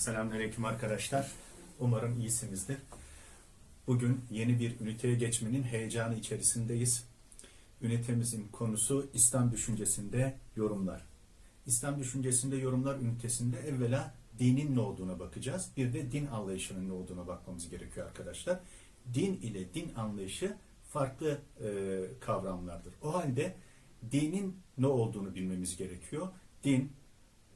Selamünaleyküm arkadaşlar. Umarım iyisinizdir. Bugün yeni bir üniteye geçmenin heyecanı içerisindeyiz. Ünitemizin konusu İslam düşüncesinde yorumlar. İslam düşüncesinde yorumlar ünitesinde evvela dinin ne olduğuna bakacağız. Bir de din anlayışının ne olduğuna bakmamız gerekiyor arkadaşlar. Din ile din anlayışı farklı e, kavramlardır. O halde dinin ne olduğunu bilmemiz gerekiyor. Din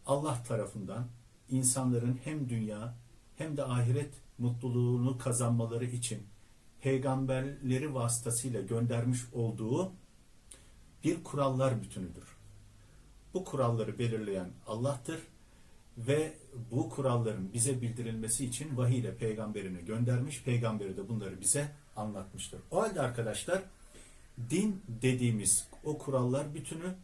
Allah tarafından insanların hem dünya hem de ahiret mutluluğunu kazanmaları için peygamberleri vasıtasıyla göndermiş olduğu bir kurallar bütünüdür. Bu kuralları belirleyen Allah'tır ve bu kuralların bize bildirilmesi için vahiy ile peygamberini göndermiş, peygamberi de bunları bize anlatmıştır. O halde arkadaşlar din dediğimiz o kurallar bütünü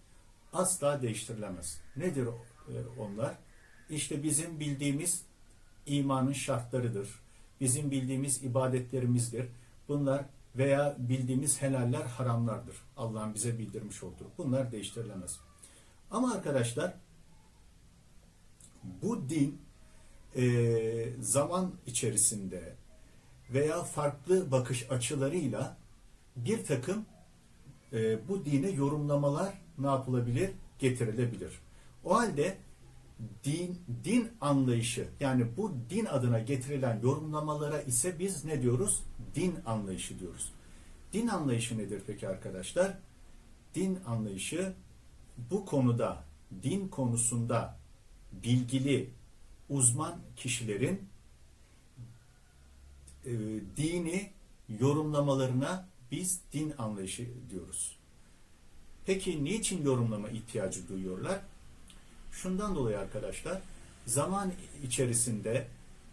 asla değiştirilemez. Nedir e, onlar? İşte bizim bildiğimiz imanın şartlarıdır. Bizim bildiğimiz ibadetlerimizdir. Bunlar veya bildiğimiz helaller haramlardır. Allah'ın bize bildirmiş olduğu. Bunlar değiştirilemez. Ama arkadaşlar bu din e, zaman içerisinde veya farklı bakış açılarıyla bir takım e, bu dine yorumlamalar ne yapılabilir? Getirilebilir. O halde din din anlayışı yani bu din adına getirilen yorumlamalara ise biz ne diyoruz? Din anlayışı diyoruz. Din anlayışı nedir peki arkadaşlar? Din anlayışı bu konuda din konusunda bilgili uzman kişilerin e, dini yorumlamalarına biz din anlayışı diyoruz. Peki niçin yorumlama ihtiyacı duyuyorlar? Şundan dolayı arkadaşlar, zaman içerisinde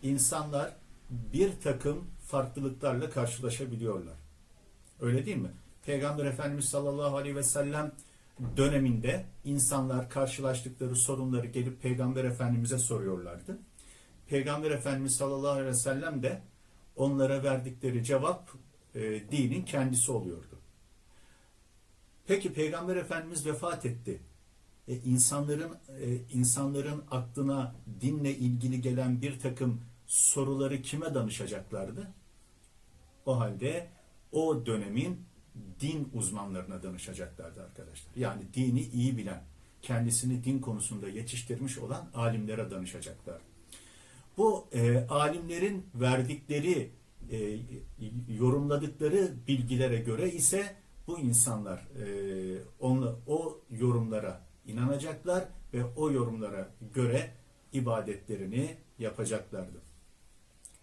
insanlar bir takım farklılıklarla karşılaşabiliyorlar. Öyle değil mi? Peygamber Efendimiz sallallahu aleyhi ve sellem döneminde insanlar karşılaştıkları sorunları gelip Peygamber Efendimiz'e soruyorlardı. Peygamber Efendimiz sallallahu aleyhi ve sellem de onlara verdikleri cevap e, dinin kendisi oluyordu. Peki Peygamber Efendimiz vefat etti. E, insanların e, insanların aklına dinle ilgili gelen bir takım soruları kime danışacaklardı? O halde o dönemin din uzmanlarına danışacaklardı arkadaşlar. Yani dini iyi bilen, kendisini din konusunda yetiştirmiş olan alimlere danışacaklar. Bu e, alimlerin verdikleri, e, yorumladıkları bilgilere göre ise bu insanlar e, onu, o yorumlara inanacaklar ve o yorumlara göre ibadetlerini yapacaklardı.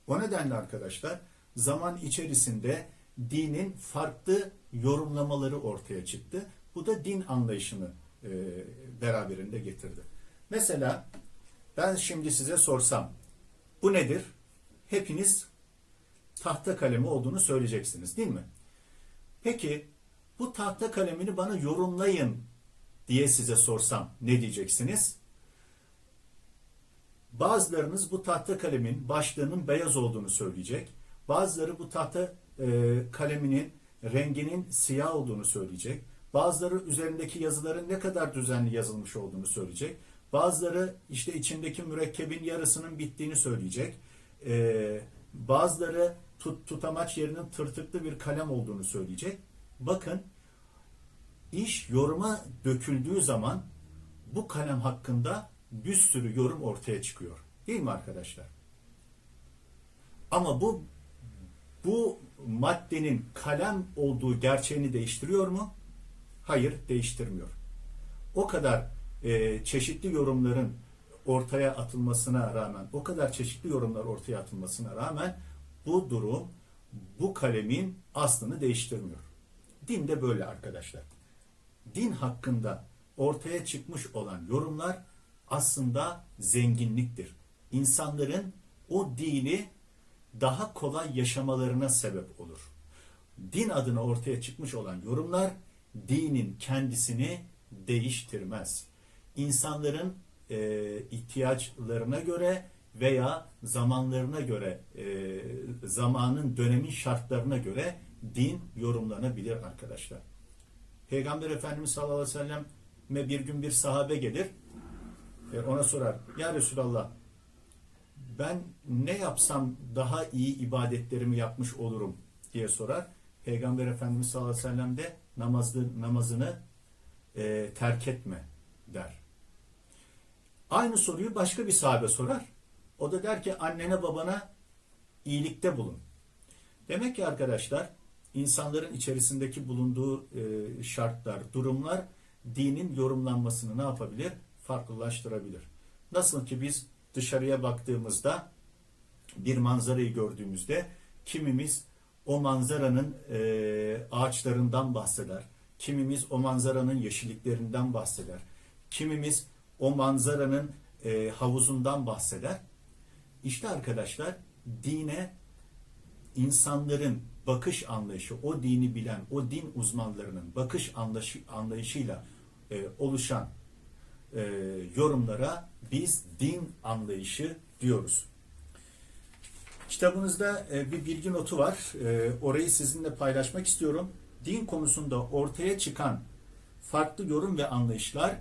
O nedenle arkadaşlar zaman içerisinde dinin farklı yorumlamaları ortaya çıktı. Bu da din anlayışını e, beraberinde getirdi. Mesela ben şimdi size sorsam bu nedir? Hepiniz tahta kalemi olduğunu söyleyeceksiniz değil mi? Peki bu tahta kalemini bana yorumlayın diye size sorsam ne diyeceksiniz? Bazılarınız bu tahta kalemin başlığının beyaz olduğunu söyleyecek. Bazıları bu tahta e, kaleminin renginin siyah olduğunu söyleyecek. Bazıları üzerindeki yazıların ne kadar düzenli yazılmış olduğunu söyleyecek. Bazıları işte içindeki mürekkebin yarısının bittiğini söyleyecek. E, bazıları tut, tutamaç yerinin tırtıklı bir kalem olduğunu söyleyecek. Bakın iş yoruma döküldüğü zaman bu kalem hakkında bir sürü yorum ortaya çıkıyor. Değil mi arkadaşlar? Ama bu bu maddenin kalem olduğu gerçeğini değiştiriyor mu? Hayır, değiştirmiyor. O kadar e, çeşitli yorumların ortaya atılmasına rağmen, o kadar çeşitli yorumlar ortaya atılmasına rağmen bu durum bu kalemin aslını değiştirmiyor. Din de böyle arkadaşlar. Din hakkında ortaya çıkmış olan yorumlar aslında zenginliktir. İnsanların o dini daha kolay yaşamalarına sebep olur. Din adına ortaya çıkmış olan yorumlar dinin kendisini değiştirmez. İnsanların e, ihtiyaçlarına göre veya zamanlarına göre, e, zamanın dönemin şartlarına göre din yorumlanabilir arkadaşlar. Peygamber Efendimiz sallallahu aleyhi ve selleme bir gün bir sahabe gelir. E, ona sorar. Ya Resulallah ben ne yapsam daha iyi ibadetlerimi yapmış olurum diye sorar. Peygamber Efendimiz sallallahu aleyhi ve sellem de namazlı, namazını e, terk etme der. Aynı soruyu başka bir sahabe sorar. O da der ki annene babana iyilikte bulun. Demek ki arkadaşlar insanların içerisindeki bulunduğu e, şartlar, durumlar dinin yorumlanmasını ne yapabilir? Farklılaştırabilir. Nasıl ki biz dışarıya baktığımızda bir manzarayı gördüğümüzde kimimiz o manzaranın e, ağaçlarından bahseder. Kimimiz o manzaranın yeşilliklerinden bahseder. Kimimiz o manzaranın e, havuzundan bahseder. İşte arkadaşlar dine insanların bakış anlayışı, o dini bilen, o din uzmanlarının bakış anlayışı, anlayışıyla e, oluşan e, yorumlara biz din anlayışı diyoruz. Kitabınızda e, bir bilgi notu var. E, orayı sizinle paylaşmak istiyorum. Din konusunda ortaya çıkan farklı yorum ve anlayışlar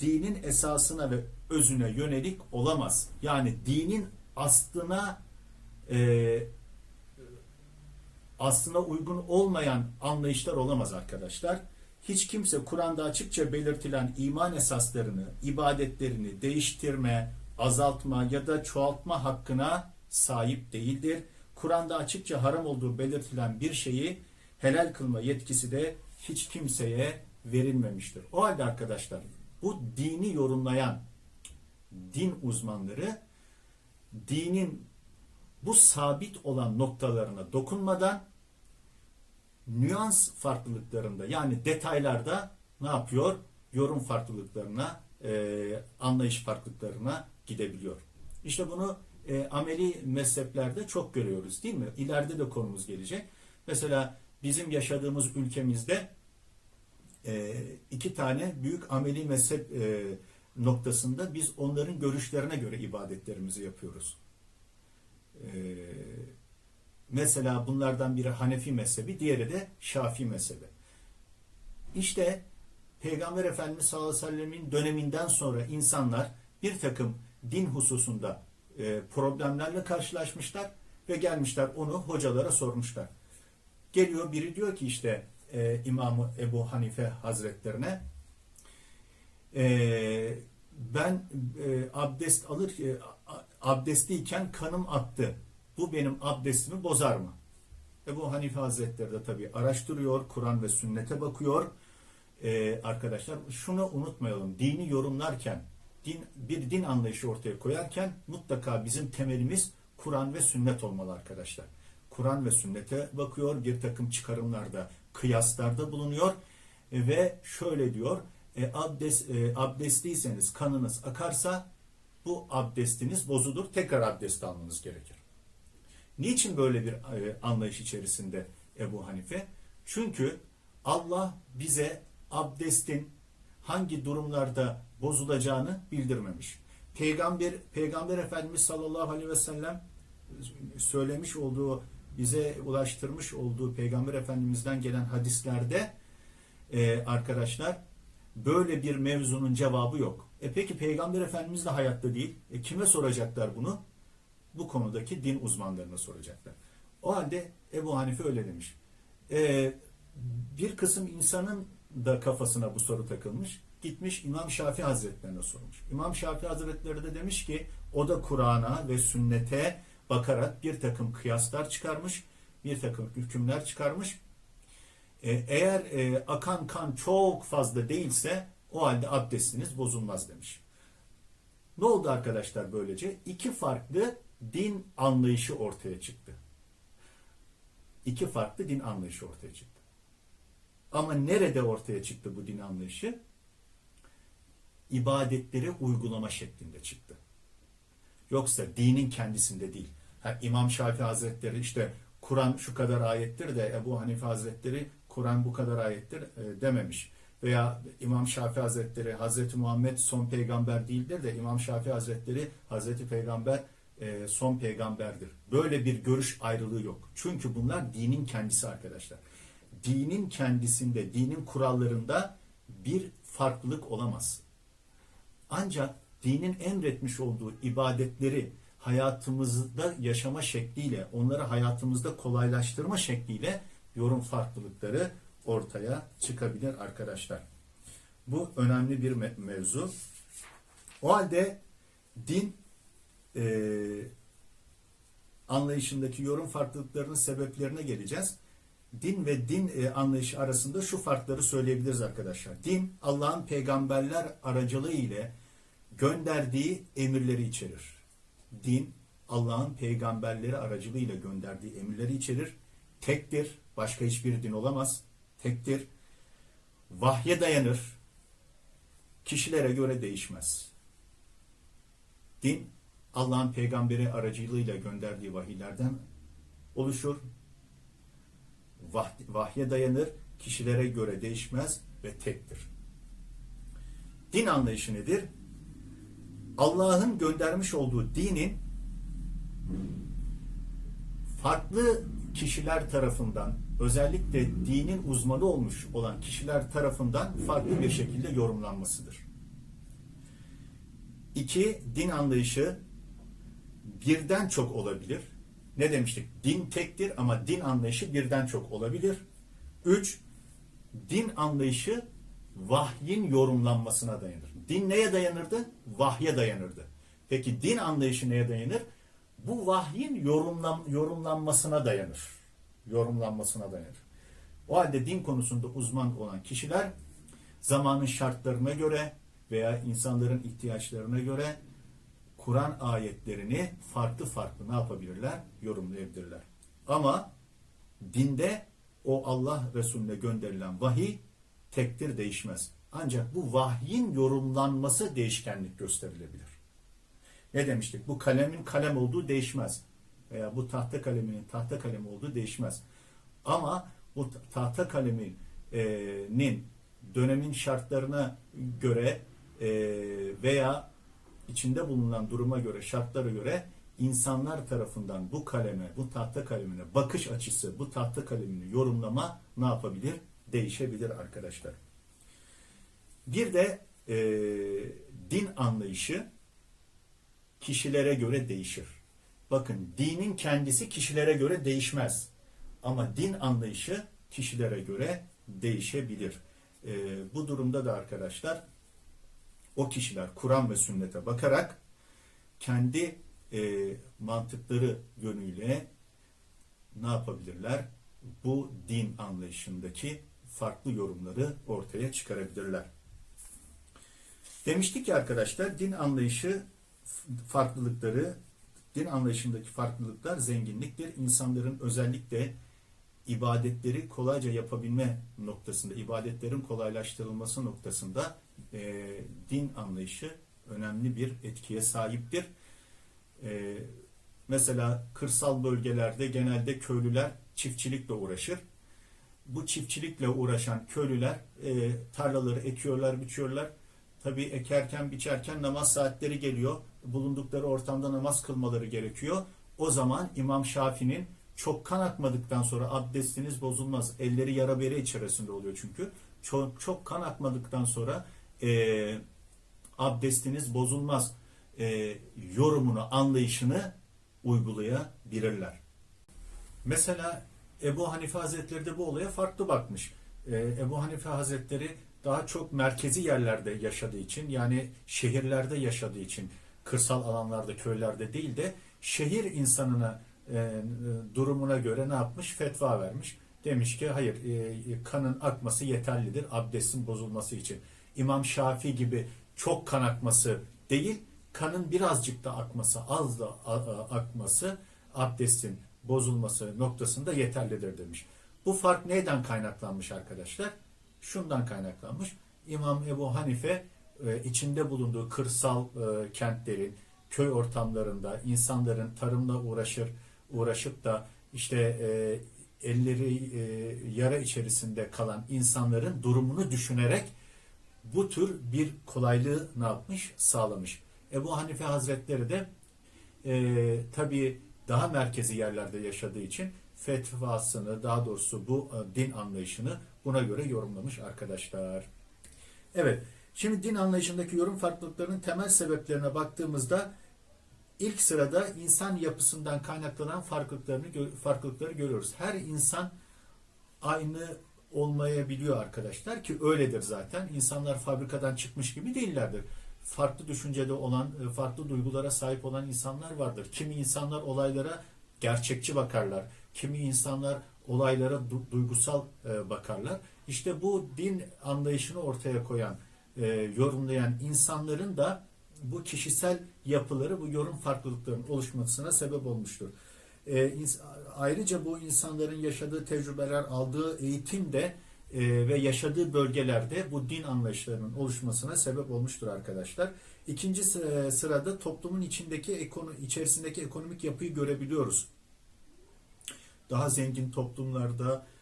dinin esasına ve özüne yönelik olamaz. Yani dinin aslına e, aslına uygun olmayan anlayışlar olamaz arkadaşlar. Hiç kimse Kur'an'da açıkça belirtilen iman esaslarını, ibadetlerini değiştirme, azaltma ya da çoğaltma hakkına sahip değildir. Kur'an'da açıkça haram olduğu belirtilen bir şeyi helal kılma yetkisi de hiç kimseye verilmemiştir. O halde arkadaşlar bu dini yorumlayan din uzmanları dinin bu sabit olan noktalarına dokunmadan nüans farklılıklarında yani detaylarda ne yapıyor? Yorum farklılıklarına, e, anlayış farklılıklarına gidebiliyor. İşte bunu e, ameli mezheplerde çok görüyoruz değil mi? İleride de konumuz gelecek. Mesela bizim yaşadığımız ülkemizde e, iki tane büyük ameli mezhep e, noktasında biz onların görüşlerine göre ibadetlerimizi yapıyoruz. E, mesela bunlardan biri Hanefi mezhebi, diğeri de Şafii mezhebi. İşte Peygamber Efendimiz sallallahu aleyhi ve sellemin döneminden sonra insanlar bir takım din hususunda e, problemlerle karşılaşmışlar ve gelmişler onu hocalara sormuşlar. Geliyor biri diyor ki işte e, İmam Ebu Hanife Hazretlerine e, ben e, abdest alır e, abdestliyken kanım aktı. Bu benim abdestimi bozar mı? Ebu Hanife Hazretleri de tabii araştırıyor, Kur'an ve sünnete bakıyor. E, arkadaşlar şunu unutmayalım. Dini yorumlarken, din, bir din anlayışı ortaya koyarken mutlaka bizim temelimiz Kur'an ve sünnet olmalı arkadaşlar. Kur'an ve sünnete bakıyor, bir takım çıkarımlarda, kıyaslarda bulunuyor ve şöyle diyor, e, abdest, e, abdestliyseniz kanınız akarsa bu abdestiniz bozulur, tekrar abdest almanız gerekir. Niçin böyle bir e, anlayış içerisinde Ebu Hanife? Çünkü Allah bize abdestin hangi durumlarda bozulacağını bildirmemiş. Peygamber Peygamber Efendimiz sallallahu aleyhi ve sellem söylemiş olduğu bize ulaştırmış olduğu Peygamber Efendimiz'den gelen hadislerde e, arkadaşlar böyle bir mevzunun cevabı yok. E peki Peygamber Efendimiz de hayatta değil. E kime soracaklar bunu? Bu konudaki din uzmanlarına soracaklar. O halde Ebu Hanife öyle demiş. E, bir kısım insanın da kafasına bu soru takılmış. Gitmiş İmam Şafii Hazretlerine sormuş. İmam Şafii Hazretleri de demiş ki o da Kur'an'a ve sünnete bakarak bir takım kıyaslar çıkarmış, bir takım hükümler çıkarmış. Ee, eğer e, akan kan çok fazla değilse o halde abdestiniz bozulmaz demiş. Ne oldu arkadaşlar böylece? İki farklı din anlayışı ortaya çıktı. İki farklı din anlayışı ortaya çıktı. Ama nerede ortaya çıktı bu din anlayışı? İbadetleri uygulama şeklinde çıktı. Yoksa dinin kendisinde değil. Ha, İmam Şafii Hazretleri işte Kur'an şu kadar ayettir de Ebu Hanife Hazretleri Kur'an bu kadar ayettir e, dememiş. Veya İmam Şafii Hazretleri Hazreti Muhammed son peygamber değildir de İmam Şafii Hazretleri Hazreti Peygamber e, son peygamberdir. Böyle bir görüş ayrılığı yok. Çünkü bunlar dinin kendisi arkadaşlar. Dinin kendisinde, dinin kurallarında bir farklılık olamaz. Ancak dinin emretmiş olduğu ibadetleri hayatımızda yaşama şekliyle, onları hayatımızda kolaylaştırma şekliyle yorum farklılıkları ortaya çıkabilir arkadaşlar. Bu önemli bir me- mevzu. O halde din eee anlayışındaki yorum farklılıklarının sebeplerine geleceğiz. Din ve din e, anlayışı arasında şu farkları söyleyebiliriz arkadaşlar. Din Allah'ın peygamberler aracılığı ile gönderdiği emirleri içerir. Din Allah'ın peygamberleri aracılığı ile gönderdiği emirleri içerir. Tektir. Başka hiçbir din olamaz. Tektir. Vahye dayanır. Kişilere göre değişmez. Din Allah'ın peygamberi aracılığıyla gönderdiği vahiylerden oluşur. Vah, vahye dayanır, kişilere göre değişmez ve tektir. Din anlayışı nedir? Allah'ın göndermiş olduğu dinin farklı kişiler tarafından özellikle dinin uzmanı olmuş olan kişiler tarafından farklı bir şekilde yorumlanmasıdır. İki, din anlayışı birden çok olabilir. Ne demiştik? Din tektir ama din anlayışı birden çok olabilir. Üç, din anlayışı vahyin yorumlanmasına dayanır. Din neye dayanırdı? Vahye dayanırdı. Peki din anlayışı neye dayanır? Bu vahyin yorumlan, yorumlanmasına dayanır. Yorumlanmasına dayanır. O halde din konusunda uzman olan kişiler zamanın şartlarına göre veya insanların ihtiyaçlarına göre Kur'an ayetlerini farklı farklı ne yapabilirler? Yorumlayabilirler. Ama dinde o Allah Resulüne gönderilen vahiy tektir değişmez. Ancak bu vahyin yorumlanması değişkenlik gösterilebilir. Ne demiştik? Bu kalemin kalem olduğu değişmez. Veya bu tahta kaleminin tahta kalem olduğu değişmez. Ama bu tahta kaleminin dönemin şartlarına göre e, veya içinde bulunan duruma göre, şartlara göre insanlar tarafından bu kaleme, bu tahta kalemine bakış açısı, bu tahta kalemini yorumlama ne yapabilir? Değişebilir arkadaşlar. Bir de e, din anlayışı kişilere göre değişir. Bakın dinin kendisi kişilere göre değişmez. Ama din anlayışı kişilere göre değişebilir. E, bu durumda da arkadaşlar o kişiler Kur'an ve sünnete bakarak kendi e, mantıkları yönüyle ne yapabilirler? Bu din anlayışındaki farklı yorumları ortaya çıkarabilirler. Demiştik ki arkadaşlar din anlayışı farklılıkları, din anlayışındaki farklılıklar zenginliktir. İnsanların özellikle ibadetleri kolayca yapabilme noktasında, ibadetlerin kolaylaştırılması noktasında e, din anlayışı önemli bir etkiye sahiptir. E, mesela kırsal bölgelerde genelde köylüler çiftçilikle uğraşır. Bu çiftçilikle uğraşan köylüler e, tarlaları ekiyorlar, biçiyorlar. Tabii ekerken, biçerken namaz saatleri geliyor. Bulundukları ortamda namaz kılmaları gerekiyor. O zaman İmam Şafii'nin çok kan akmadıktan sonra abdestiniz bozulmaz. Elleri yara bere içerisinde oluyor çünkü. Çok, çok kan akmadıktan sonra e, abdestiniz bozulmaz e, yorumunu, anlayışını uygulayabilirler. Mesela Ebu Hanife Hazretleri de bu olaya farklı bakmış. E, Ebu Hanife Hazretleri daha çok merkezi yerlerde yaşadığı için yani şehirlerde yaşadığı için kırsal alanlarda, köylerde değil de şehir insanına e, durumuna göre ne yapmış? Fetva vermiş. Demiş ki hayır e, kanın akması yeterlidir abdestin bozulması için. İmam Şafii gibi çok kan akması değil, kanın birazcık da akması, az da akması abdestin bozulması noktasında yeterlidir demiş. Bu fark neyden kaynaklanmış arkadaşlar? Şundan kaynaklanmış. İmam Ebu Hanife içinde bulunduğu kırsal e, kentlerin, köy ortamlarında insanların tarımla uğraşır, uğraşıp da işte e, elleri yara içerisinde kalan insanların durumunu düşünerek bu tür bir kolaylığı ne yapmış? Sağlamış. Ebu Hanife Hazretleri de e, tabii daha merkezi yerlerde yaşadığı için fetvasını daha doğrusu bu e, din anlayışını buna göre yorumlamış arkadaşlar. Evet. Şimdi din anlayışındaki yorum farklılıklarının temel sebeplerine baktığımızda ilk sırada insan yapısından kaynaklanan farklılıklarını farklılıkları görüyoruz. Her insan aynı olmayabiliyor arkadaşlar ki öyledir zaten. İnsanlar fabrikadan çıkmış gibi değillerdir. Farklı düşüncede olan, e, farklı duygulara sahip olan insanlar vardır. Kimi insanlar olaylara gerçekçi bakarlar. Kimi insanlar olaylara du- duygusal e, bakarlar. İşte bu din anlayışını ortaya koyan, e, yorumlayan insanların da bu kişisel yapıları, bu yorum farklılıklarının oluşmasına sebep olmuştur. E, ayrıca bu insanların yaşadığı tecrübeler, aldığı eğitim de e, ve yaşadığı bölgelerde bu din anlayışlarının oluşmasına sebep olmuştur arkadaşlar. İkinci sı- sırada toplumun içindeki ekono içerisindeki ekonomik yapıyı görebiliyoruz. Daha zengin toplumlarda e,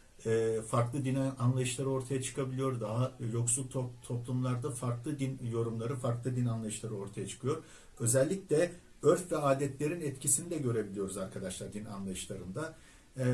farklı din anlayışları ortaya çıkabiliyor. Daha yoksul to- toplumlarda farklı din yorumları, farklı din anlayışları ortaya çıkıyor. Özellikle örf ve adetlerin etkisini de görebiliyoruz arkadaşlar din anlayışlarında. E,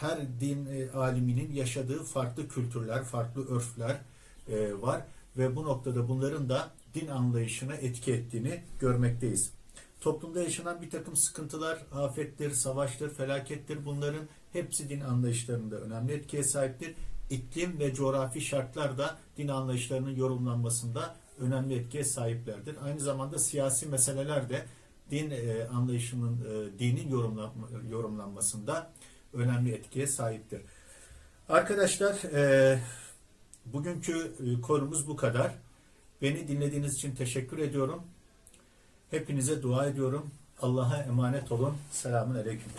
her din e, aliminin yaşadığı farklı kültürler, farklı örfler e, var ve bu noktada bunların da din anlayışına etki ettiğini görmekteyiz. Toplumda yaşanan bir takım sıkıntılar, afettir, savaştır, felakettir bunların hepsi din anlayışlarında önemli etkiye sahiptir. İklim ve coğrafi şartlar da din anlayışlarının yorumlanmasında önemli etkiye sahiplerdir. Aynı zamanda siyasi meseleler de din e, anlayışının, e, dinin yorumlanma, yorumlanmasında önemli etkiye sahiptir. Arkadaşlar, e, bugünkü konumuz bu kadar. Beni dinlediğiniz için teşekkür ediyorum. Hepinize dua ediyorum. Allah'a emanet olun. Selamun Aleyküm.